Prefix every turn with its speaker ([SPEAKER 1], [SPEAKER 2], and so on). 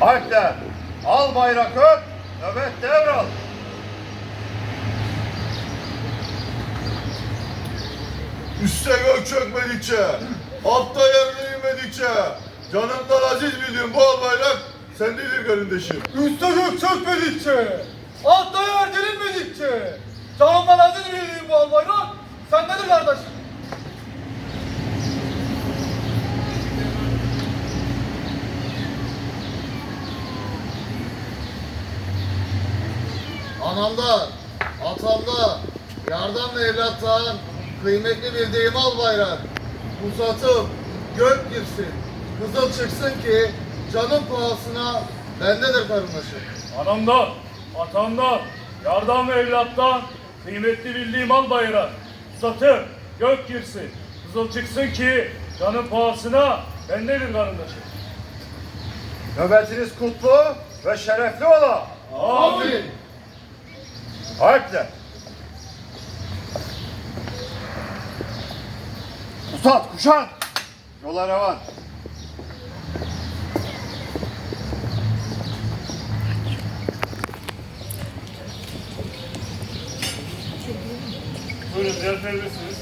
[SPEAKER 1] Harpler. Al bayrak ön. Nöbet devral.
[SPEAKER 2] Üste gök çökmedikçe, altta yer inmedikçe, canımdan aziz bildiğim bu al bayrak sendedir kardeşim.
[SPEAKER 3] Üste gök çökmedikçe, altta yer delinmedikçe, canımdan aziz bildiğim bu al bayrak sendedir kardeşim.
[SPEAKER 4] Anamda, atamda, yardan ve evlattan kıymetli bildiğim al bayrak. Uzatıp gök girsin, kızıl çıksın ki canın pahasına bendedir karındaşım.
[SPEAKER 5] Anamdan, atamdan, yardan ve evlattan kıymetli bildiğim al bayrak. Uzatır, gök girsin, kızıl çıksın ki canın pahasına bendedir karındaşım.
[SPEAKER 1] Nöbetiniz kutlu ve şerefli ola.
[SPEAKER 5] Amin.
[SPEAKER 1] Harpler. Uzat, kuşat. Yola revan.
[SPEAKER 5] Buyurun ziyaret edebilirsiniz.